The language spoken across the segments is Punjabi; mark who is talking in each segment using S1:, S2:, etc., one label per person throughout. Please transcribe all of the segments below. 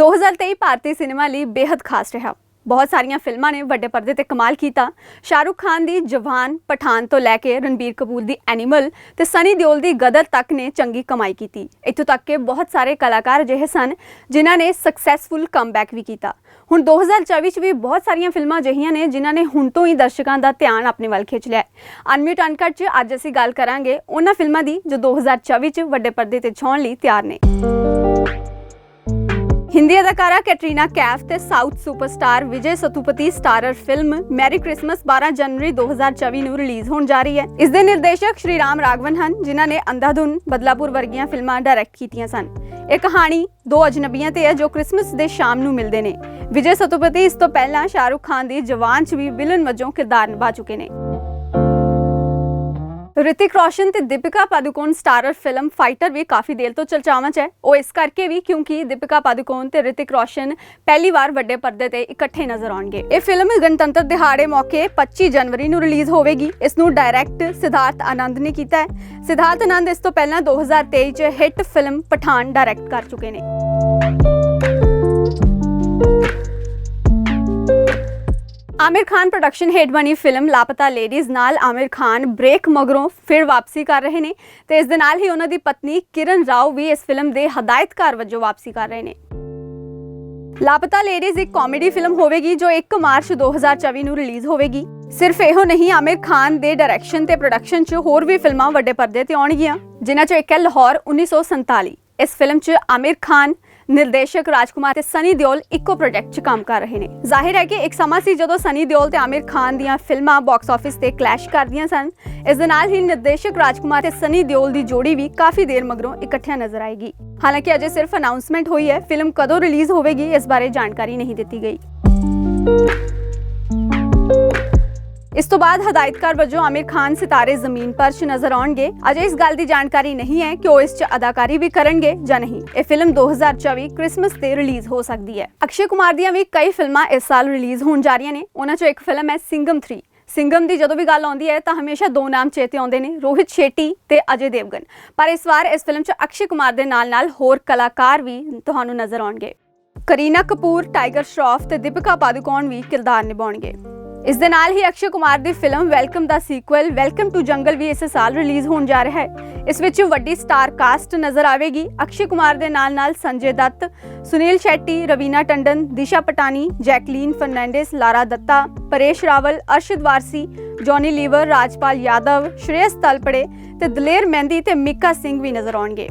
S1: 2023 ਭਾਰਤੀ ਸਿਨੇਮਾ ਲਈ ਬੇहद ਖਾਸ ਰਿਹਾ। ਬਹੁਤ ਸਾਰੀਆਂ ਫਿਲਮਾਂ ਨੇ ਵੱਡੇ ਪਰਦੇ ਤੇ ਕਮਾਲ ਕੀਤਾ। ਸ਼ਾਹਰੁਖ ਖਾਨ ਦੀ ਜਵਾਨ ਪਠਾਨ ਤੋਂ ਲੈ ਕੇ ਰਣਬੀਰ ਕਪੂਰ ਦੀ ਐਨੀਮਲ ਤੇ ਸਨੀ ਦਿਓਲ ਦੀ ਗਦਰ ਤੱਕ ਨੇ ਚੰਗੀ ਕਮਾਈ ਕੀਤੀ। ਇੱਥੋਂ ਤੱਕ ਕਿ ਬਹੁਤ ਸਾਰੇ ਕਲਾਕਾਰ ਅਜਿਹੇ ਸਨ ਜਿਨ੍ਹਾਂ ਨੇ ਸਕਸੈਸਫੁਲ ਕਮਬੈਕ ਵੀ ਕੀਤਾ। ਹੁਣ 2024 ਚ ਵੀ ਬਹੁਤ ਸਾਰੀਆਂ ਫਿਲਮਾਂ ਅਜਿਹੀਆਂ ਨੇ ਜਿਨ੍ਹਾਂ ਨੇ ਹੁਣ ਤੋਂ ਹੀ ਦਰਸ਼ਕਾਂ ਦਾ ਧਿਆਨ ਆਪਣੇ ਵੱਲ ਖਿੱਚ ਲਿਆ ਹੈ। ਅਨਮਿਊਟ ਅਨਕਟ ਚ ਅੱਜ ਅਸੀਂ ਗੱਲ ਕਰਾਂਗੇ ਉਹਨਾਂ ਫਿਲਮਾਂ ਦੀ ਜੋ 2024 ਚ ਵੱਡੇ ਪਰਦੇ ਤੇ ਛਾਉਣ ਲਈ ਤਿਆਰ ਨੇ। ਹਿੰਦੀ ਅਦਾਕਾਰਾ ਕੈਟਰੀਨਾ ਕੈਫ ਤੇ south superstar Vijay Sethupathi starrer film Merry Christmas 12 ਜਨਵਰੀ 2024 ਨੂੰ ਰਿਲੀਜ਼ ਹੋਣ ਜਾ ਰਹੀ ਹੈ। ਇਸ ਦੇ ਨਿਰਦੇਸ਼ਕ ਸ਼੍ਰੀ ਰਾਮ ਰਾਘਵਨ ਹਨ, ਜਿਨ੍ਹਾਂ ਨੇ ਅੰਧਾਧੁਨ ਬਦਲਾਪੁਰ ਵਰਗੀਆਂ ਫਿਲਮਾਂ ਡਾਇਰੈਕਟ ਕੀਤੀਆਂ ਸਨ। ਇਹ ਕਹਾਣੀ ਦੋ ਅਜਨਬੀਆਂ ਤੇ ਹੈ ਜੋ ਕ੍ਰਿਸਮਸ ਦੇ ਸ਼ਾਮ ਨੂੰ ਮਿਲਦੇ ਨੇ। ਵਿਜੇ ਸਤੂਪਤੀ ਇਸ ਤੋਂ ਪਹਿਲਾਂ ਸ਼ਾਹਰੁਖ ਖਾਨ ਦੀ ਜਵਾਨ 'ਚ ਵੀ ਵਿਲਨ ਵਜੋਂ ਕਿਰਦਾਰ ਨਿਭਾ ਚੁੱਕੇ ਨੇ। ਰਿਤਿਕ ਰੋਸ਼ਨ ਤੇ Deepika Padukone starrer film Fighter ਵੀ ਕਾਫੀ ਦੇਰ ਤੋਂ ਚਰਚਾਵਾਂ 'ਚ ਹੈ। ਉਹ ਇਸ ਕਰਕੇ ਵੀ ਕਿਉਂਕਿ ਦੀਪਿਕਾ ਪਾਦੂਕੋਣ ਤੇ ਰਿਤਿਕ ਰੋਸ਼ਨ ਪਹਿਲੀ ਵਾਰ ਵੱਡੇ ਪਰਦੇ ਤੇ ਇਕੱਠੇ ਨਜ਼ਰ ਆਉਣਗੇ। ਇਹ ਫਿਲਮ ਗਣਤੰਤਰ ਦਿਹਾੜੇ ਮੌਕੇ 25 ਜਨਵਰੀ ਨੂੰ ਰਿਲੀਜ਼ ਹੋਵੇਗੀ। ਇਸ ਨੂੰ ਡਾਇਰੈਕਟ ਸਿਧਾਰਥ ਆਨੰਦ ਨੇ ਕੀਤਾ ਹੈ। ਸਿਧਾਰਥ ਆਨੰਦ ਇਸ ਤੋਂ ਪਹਿਲਾਂ 2023 'ਚ ਹਿੱਟ ਫਿਲਮ ਪਠਾਨ ਡਾਇਰੈਕਟ ਕਰ ਚੁੱਕੇ ਨੇ। ਆਮਿਰ ਖਾਨ ਪ੍ਰੋਡਕਸ਼ਨ ਹੇਡ ਬਣੀ ਫਿਲਮ ਲਾਪਤਾ ਲੇਡੀਜ਼ ਨਾਲ ਆਮਿਰ ਖਾਨ ਬ੍ਰੇਕ ਮਗਰੋਂ ਫਿਰ ਵਾਪਸੀ ਕਰ ਰਹੇ ਨੇ ਤੇ ਇਸ ਦੇ ਨਾਲ ਹੀ ਉਹਨਾਂ ਦੀ ਪਤਨੀ ਕਿਰਨ ਰਾਓ ਵੀ ਇਸ ਫਿਲਮ ਦੇ ਹਦਾਇਤਕਾਰ ਵਜੋਂ ਵਾਪਸੀ ਕਰ ਰਹੇ ਨੇ ਲਾਪਤਾ ਲੇਡੀਜ਼ ਇੱਕ ਕਾਮੇਡੀ ਫਿਲਮ ਹੋਵੇਗੀ ਜੋ 1 ਮਾਰਚ 2024 ਨੂੰ ਰਿਲੀਜ਼ ਹੋਵੇਗੀ ਸਿਰਫ ਇਹੋ ਨਹੀਂ ਆਮਿਰ ਖਾਨ ਦੇ ਡਾਇਰੈਕਸ਼ਨ ਤੇ ਪ੍ਰੋਡਕਸ਼ਨ 'ਚ ਹੋਰ ਵੀ ਫਿਲਮਾਂ ਵੱਡੇ ਪਰਦੇ ਤੇ ਆਉਣਗੀਆਂ ਜਿਨ੍ਹਾਂ 'ਚੋਂ ਇੱਕ ਹੈ ਲਾਹੌਰ 1947 ਇਸ ਫਿਲਮ 'ਚ ਆਮਿਰ ਖਾਨ ਨਿਰਦੇਸ਼ਕ ਰਾਜਕੁਮਾਰ ਤੇ ਸਨੀ ਦਿਓਲ ਇੱਕੋ ਪ੍ਰੋਜੈਕਟ 'ਚ ਕੰਮ ਕਰ ਰਹੇ ਨੇ। ਜ਼ਾਹਿਰ ਹੈ ਕਿ ਇੱਕ ਸਮਾਂ ਸੀ ਜਦੋਂ ਸਨੀ ਦਿਓਲ ਤੇ ਆਮਿਰ ਖਾਨ ਦੀਆਂ ਫਿਲਮਾਂ ਬਾਕਸ ਆਫਿਸ ਤੇ ਕਲੈਸ਼ ਕਰਦੀਆਂ ਸਨ। ਇਸ ਦੇ ਨਾਲ ਹੀ ਨਿਰਦੇਸ਼ਕ ਰਾਜਕੁਮਾਰ ਤੇ ਸਨੀ ਦਿਓਲ ਦੀ ਜੋੜੀ ਵੀ ਕਾਫੀ ਦੇਰ ਮਗਰੋਂ ਇਕੱਠਿਆਂ ਨਜ਼ਰ ਆਏਗੀ। ਹਾਲਾਂਕਿ ਅਜੇ ਸਿਰਫ ਅਨਾਉਂਸਮੈਂਟ ਹੋਈ ਹੈ ਫਿਲਮ ਕਦੋਂ ਰਿਲੀਜ਼ ਹੋਵੇਗੀ ਇਸ ਬਾਰੇ ਜਾਣਕਾਰੀ ਨਹੀਂ ਦਿੱਤੀ ਗਈ। ਇਸ ਤੋਂ ਬਾਅਦ ਹਦਾਇਤਕਾਰ ਵਜੋਂ ਆਮਿਰ ਖਾਨ ਸਿਤਾਰੇ ਜ਼ਮੀਨ ਪਰ 'ਚ ਨਜ਼ਰ ਆਉਣਗੇ। ਅਜੇ ਇਸ ਗੱਲ ਦੀ ਜਾਣਕਾਰੀ ਨਹੀਂ ਹੈ ਕਿ ਉਹ ਇਸ 'ਚ ਅਦਾਕਾਰੀ ਵੀ ਕਰਨਗੇ ਜਾਂ ਨਹੀਂ। ਇਹ ਫਿਲਮ 2024 ਕ੍ਰਿਸਮਸ ਤੇ ਰਿਲੀਜ਼ ਹੋ ਸਕਦੀ ਹੈ। ਅਕਸ਼ੇ ਕੁਮਾਰ ਦੀਆਂ ਵੀ ਕਈ ਫਿਲਮਾਂ ਇਸ ਸਾਲ ਰਿਲੀਜ਼ ਹੋਣ ਜਾ ਰਹੀਆਂ ਨੇ। ਉਹਨਾਂ 'ਚੋਂ ਇੱਕ ਫਿਲਮ ਹੈ ਸਿੰਗਮ 3 ਸਿੰਗਮ ਦੀ ਜਦੋਂ ਵੀ ਗੱਲ ਆਉਂਦੀ ਹੈ ਤਾਂ ਹਮੇਸ਼ਾ ਦੋ ਨਾਮ ਚੇਤੇ ਆਉਂਦੇ ਨੇ, ਰੋਹਿਤ ਸ਼ੇਟੀ ਤੇ ਅਜੇ ਦੇਵਗਨ। ਪਰ ਇਸ ਵਾਰ ਇਸ ਫਿਲਮ 'ਚ ਅਕਸ਼ੇ ਕੁਮਾਰ ਦੇ ਨਾਲ-ਨਾਲ ਹੋਰ ਕਲਾਕਾਰ ਵੀ ਤੁਹਾਨੂੰ ਨਜ਼ਰ ਆਉਣਗੇ। ਕਰੀਨਾ ਕਪੂਰ, ਟਾਈਗਰ ਸ਼ਰਾਫ ਤੇ ਦੀਪਿਕਾ ਪਾਦੂਕੋਣ ਵੀ ਕਿਰਦਾਰ ਨਿਭਾਉਣਗੇ। ਇਸ ਦੇ ਨਾਲ ਹੀ ਅਕਸ਼ੇ ਕੁਮਾਰ ਦੀ ਫਿਲਮ ਵੈਲਕਮ ਦਾ ਸੀਕੁਅਲ ਵੈਲਕਮ ਟੂ ਜੰਗਲ ਵੀ ਇਸ ਸਾਲ ਰਿਲੀਜ਼ ਹੋਣ ਜਾ ਰਿਹਾ ਹੈ। ਇਸ ਵਿੱਚ ਵੱਡੀ ਸਟਾਰ ਕਾਸਟ ਨਜ਼ਰ ਆਵੇਗੀ। ਅਕਸ਼ੇ ਕੁਮਾਰ ਦੇ ਨਾਲ-ਨਾਲ ਸੰਜੇ ਦੱਤ, ਸੁਨੀਲ ਸ਼ੈਟੀ, ਰਵੀਨਾ ਟੰਡਨ, ਦਿਸ਼ਾ ਪਟਾਨੀ ਜੈਕਲੀਨ ਫਰਨੈਂਡੇਸ, ਲਾਰਾ ਦੱਤਾ, ਪਰੇਸ਼ ਰਾਵਲ, ਅਰਸ਼ਦ ਵਾਰਸੀ, ਜੌਨੀ ਲੀਵਰ, ਰਾਜਪਾਲ ਯਾਦਵ ਸ਼੍ਰੇਯਸ ਤਲਪੜੇ ਤੇ ਦਲੇਰ ਮਹਿੰਦੀ ਤੇ ਮਿੱਕਾ ਸਿੰਘ ਵੀ ਨਜ਼ਰ ਆਉਣਗੇ।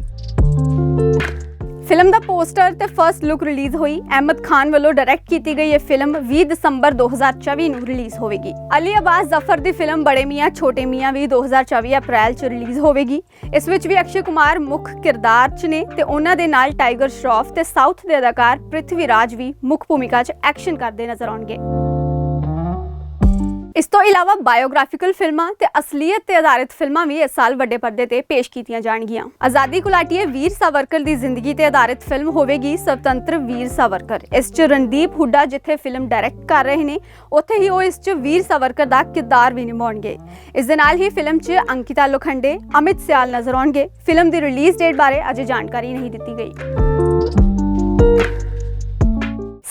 S1: ਫਿਲਮ ਦਾ ਪੋਸਟਰ ਤੇ ਫਰਸਟ ਲੁੱਕ ਰਿਲੀਜ਼ ਹੋਈ। ਅਹਿਮਦ ਖਾਨ ਵੱਲੋਂ ਡਾਇਰੈਕਟ ਕੀਤੀ ਗਈ ਇਹ ਫਿਲਮ 20 ਦਸੰਬਰ 2024 ਨੂੰ ਰਿਲੀਜ਼ ਹੋਵੇਗੀ। ਅਲੀ ਅਬਾਸ ਜ਼ਫਰ ਦੀ ਫਿਲਮ ਬੜੇ ਮੀਆਂ, ਛੋਟੇ ਮੀਆਂ ਵੀ 2024 ਅਪ੍ਰੈਲ 'ਚ ਰਿਲੀਜ਼ ਹੋਵੇਗੀ। ਇਸ ਵਿੱਚ ਵੀ ਅਕਸ਼ੇ ਕੁਮਾਰ ਮੁੱਖ ਕਿਰਦਾਰ 'ਚ ਨੇ ਤੇ ਉਹਨਾਂ ਦੇ ਨਾਲ ਟਾਈਗਰ ਸ਼ਰੋਫ ਤੇ ਸਾਊਥ ਦੇ ਅਦਾਕਾਰ ਪ੍ਰਿਥਵੀ ਰਾਜ ਵੀ ਮੁੱਖ ਭੂਮਿਕਾ 'ਚ ਐਕਸ਼ਨ ਕਰਦੇ ਨਜ਼ਰ ਆਉਣਗੇ। ਇਸ ਤੋਂ ਇਲਾਵਾ ਬਾਇਓਗ੍ਰਾਫਿਕਲ ਫਿਲਮਾਂ ਤੇ ਅਸਲੀਅਤ ਤੇ ਆਧਾਰਿਤ ਫਿਲਮਾਂ ਵੀ ਇਸ ਸਾਲ ਵੱਡੇ ਪਰਦੇ ਤੇ ਪੇਸ਼ ਕੀਤੀਆਂ ਜਾਣਗੀਆਂ। ਆਜ਼ਾਦੀ ਕੁਲਾਟੀਏ ਵੀਰ ਸਾਵਰਕਰ ਦੀ ਜ਼ਿੰਦਗੀ ਤੇ ਆਧਾਰਿਤ ਫਿਲਮ ਹੋਵੇਗੀ ਸਵਤੰਤਰ ਵੀਰ ਸਾਵਰਕਰ। ਇਸ 'ਚ ਰਣਦੀਪ ਹੁੱਡਾ ਜਿੱਥੇ ਫਿਲਮ ਡਾਇਰੈਕਟ ਕਰ ਰਹੇ ਨੇ, ਉੱਥੇ ਹੀ ਉਹ ਇਸ 'ਚ ਵੀਰ ਸਾਵਰਕਰ ਦਾ ਕਿਰਦਾਰ ਵੀ ਨਿਭਾਉਣਗੇ। ਇਸ ਦੇ ਨਾਲ ਹੀ ਫਿਲਮ 'ਚ ਅੰਕਿਤਾ ਲੋਖੰਡੇ, ਅਮਿਤ ਸਿਆਲ ਨਜ਼ਰ ਆਉਣਗੇ। ਫਿਲਮ ਦੀ ਰਿਲੀਜ਼ ਡੇਟ ਬਾਰੇ ਅਜੇ ਜਾਣਕਾਰੀ ਨਹੀਂ ਦਿੱਤੀ ਗਈ।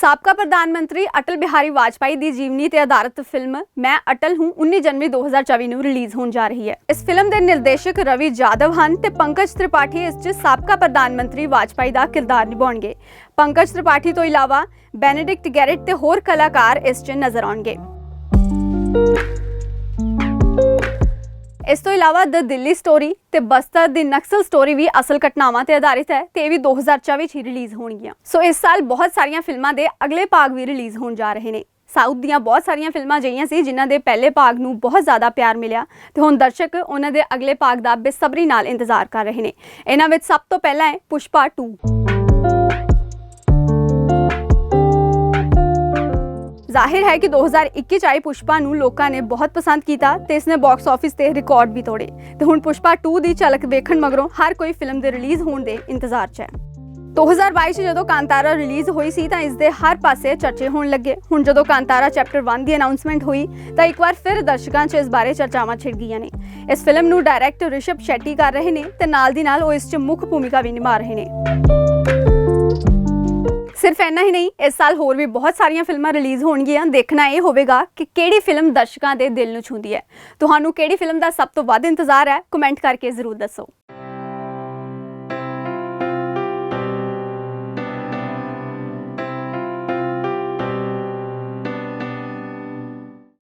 S1: ਸਾਬਕਾ ਪ੍ਰਧਾਨ ਮੰਤਰੀ ਅਟਲ ਬਿਹਾਰੀ ਵਾਜਪਾਈ ਦੀ ਜੀਵਨੀ ਤੇ ਆਧਾਰਿਤ ਫਿਲਮ ਮੈਂ ਅਟਲ ਹੂੰ 19 ਜਨਵਰੀ 2024 ਨੂੰ ਰਿਲੀਜ਼ ਹੋਣ ਜਾ ਰਹੀ ਹੈ। ਇਸ ਫਿਲਮ ਦੇ ਨਿਰਦੇਸ਼ਕ ਰਵੀ ਜਾਦਵ ਹਨ ਤੇ ਪੰਕਜ ਤ੍ਰਿਪਾਠੀ ਇਸ 'ਚ ਸਾਬਕਾ ਪ੍ਰਧਾਨ ਮੰਤਰੀ ਵਾਜਪਾਈ ਦਾ ਕਿਰਦਾਰ ਨਿਭਾਉਣਗੇ। ਪੰਕਜ ਤ੍ਰਿਪਾਠੀ ਤੋਂ ਇਲਾਵਾ ਬੈਨੇਡਿਕਟ ਗੈਰਟ ਤੇ ਹੋਰ ਕਲਾਕਾਰ ਇਸ 'ਚ ਨਜ਼ਰ ਆਉਣਗੇ। ਇਸ ਤੋਂ ਇਲਾਵਾ ਦ ਦਿੱਲੀ ਸਟੋਰੀ ਤੇ ਬਸਤਰ ਦੀ ਨਕਸਲ ਸਟੋਰੀ ਵੀ ਅਸਲ ਘਟਨਾਵਾਂ ਤੇ ਆਧਾਰਿਤ ਹੈ ਤੇ ਇਹ ਵੀ 2024 ਚ ਹੀ ਰਿਲੀਜ਼ ਹੋਣਗੀਆਂ। ਸੋ ਇਸ ਸਾਲ ਬਹੁਤ ਸਾਰੀਆਂ ਫਿਲਮਾਂ ਦੇ ਅਗਲੇ ਭਾਗ ਵੀ ਰਿਲੀਜ਼ ਹੋਣ ਜਾ ਰਹੇ ਨੇ। ਸਾਊਥ ਦੀਆਂ ਬਹੁਤ ਸਾਰੀਆਂ ਫਿਲਮਾਂ ਜਈਆਂ ਸੀ ਜਿਨ੍ਹਾਂ ਦੇ ਪਹਿਲੇ ਭਾਗ ਨੂੰ ਬਹੁਤ ਜ਼ਿਆਦਾ ਪਿਆਰ ਮਿਲਿਆ ਤੇ ਹੁਣ ਦਰਸ਼ਕ ਉਹਨਾਂ ਦੇ ਅਗਲੇ ਭਾਗ ਦਾ ਬੇਸਬਰੀ ਨਾਲ ਇੰਤਜ਼ਾਰ ਕਰ ਰਹੇ ਨੇ। ਇਹਨਾਂ ਵਿੱਚ ਸਭ ਤੋਂ ਪਹਿਲਾਂ ਹੈ ਪੁਸ਼ਪਾ 2 ਜ਼ਾਹਿਰ ਹੈ ਕਿ 2021 ਚ ਆਈ ਪੁਸ਼ਪਾ ਨੂੰ ਲੋਕਾਂ ਨੇ ਬਹੁਤ ਪਸੰਦ ਕੀਤਾ ਤੇ ਇਸਨੇ ਬਾਕਸ ਆਫਿਸ ਤੇ ਰਿਕਾਰਡ ਵੀ ਤੋੜੇ। ਤੇ ਹੁਣ ਪੁਸ਼ਪਾ 2 ਦੀ ਝਲਕ ਵੇਖਣ ਮਗਰੋਂ ਹਰ ਕੋਈ ਫਿਲਮ ਦੇ ਰਿਲੀਜ਼ ਹੋਣ ਦੇ ਇੰਤਜ਼ਾਰ 'ਚ ਹੈ। 2022 ਚ ਜਦੋਂ ਕਾਂਤਾਰਾ ਰਿਲੀਜ਼ ਹੋਈ ਸੀ ਤਾਂ ਇਸ ਦੇ ਹਰ ਪਾਸੇ ਚਰਚੇ ਹੋਣ ਲੱਗੇ। ਹੁਣ ਜਦੋਂ ਕਾਂਤਾਰਾ ਚੈਪਟਰ 1 ਦੀ ਅਨਾਉਂਸਮੈਂਟ ਹੋਈ, ਤਾਂ ਇੱਕ ਵਾਰ ਫਿਰ ਦਰਸ਼ਕਾਂ 'ਚ ਇਸ ਬਾਰੇ ਚਰਚਾਵਾਂ ਛਿੜ ਗਈਆਂ ਨੇ। ਇਸ ਫਿਲਮ ਨੂੰ ਡਾਇਰੈਕਟਰ ਰਿਸ਼ਭ ਸ਼ੈਟੀ ਕਰ ਰਹੇ ਨੇ ਤੇ ਨਾਲ ਦੀ ਨਾਲ ਉਹ ਇਸ 'ਚ ਮੁੱਖ ਭੂਮਿਕਾ ਵੀ ਨਿਭਾ ਰਹੇ ਨੇ। ਸਿਰਫ ਇੰਨਾ ਹੀ ਨਹੀਂ, ਇਸ ਸਾਲ ਹੋਰ ਵੀ ਬਹੁਤ ਸਾਰੀਆਂ ਫਿਲਮਾਂ ਰਿਲੀਜ਼ ਹੋਣਗੀਆਂ। ਦੇਖਣਾ ਇਹ ਹੋਵੇਗਾ ਕਿ ਕਿਹੜੀ ਫਿਲਮ ਦਰਸ਼ਕਾਂ ਦੇ ਦਿਲ ਨੂੰ ਛੂੰਹਦੀ ਹੈ। ਤੁਹਾਨੂੰ ਕਿਹੜੀ ਫਿਲਮ ਦਾ ਸਭ ਤੋਂ ਵੱਧ ਇੰਤਜ਼ਾਰ ਹੈ? ਕਮੈਂਟ ਕਰਕੇ ਜ਼ਰੂਰ ਦੱਸੋ।